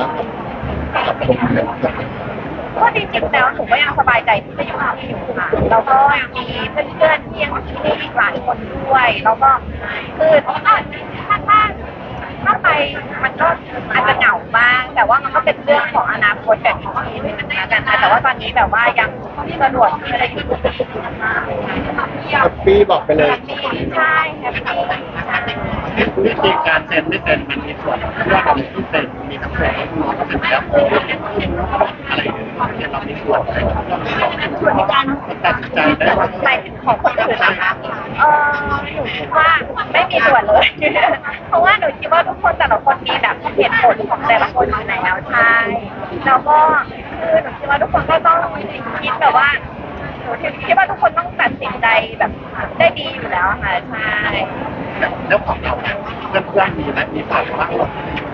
บ้างกับตรงนี้ก็จริงๆแล้วหนูก็ยังสบายใจที่จะอยู่ที่อยู่ค่ะแล้วก็มีเพื่อนๆที่ยังอยู่ที่นี่อีกหลายคนด้วย แล้วก็คือถ้าถ้าถ้าถ้าไปมันก็อาจจะเหงาบ้าง แต่ว่ามันก็เป็นเรื่องของอนาคตแบบที่ดีเลยนะกันค่ะแต่ว่าตอนนี้แบบว่ายังสะดวกที่จะอยู่แฮปปี้บอกไปเลย ใช่แฮปปี้ วิธีการเซ็นไม่เซ็นมันมีส่วนเรื่องของเซ็นมีทั้งส่วนที่น้องเซ็นแล้วอะไรเนี่ยเรามีส่วนในส่วนในการตัดสินใจได้ว่าหมายถึงของคนอื่นนะคะเออหนูคิดว่าไม่มีส่วนเลย เพราะว่าหนูคิดว่าทุกคนแต่ละคนมีแบบเหตุผลของแต่ละคนอยู่แล้วใช่แล้วก็คือหนูคิดว่าทุกคนก็ต้องคิดแบบว่าหนูคิดว่าทุกคนต้องตัดสินใจแบบได้ดีอยู่แล้วค่ะใช่ แล้วของเราเนี่ยเพื่อนๆมีไหมมีฝากบ้างหนูหนูไม่ค่อ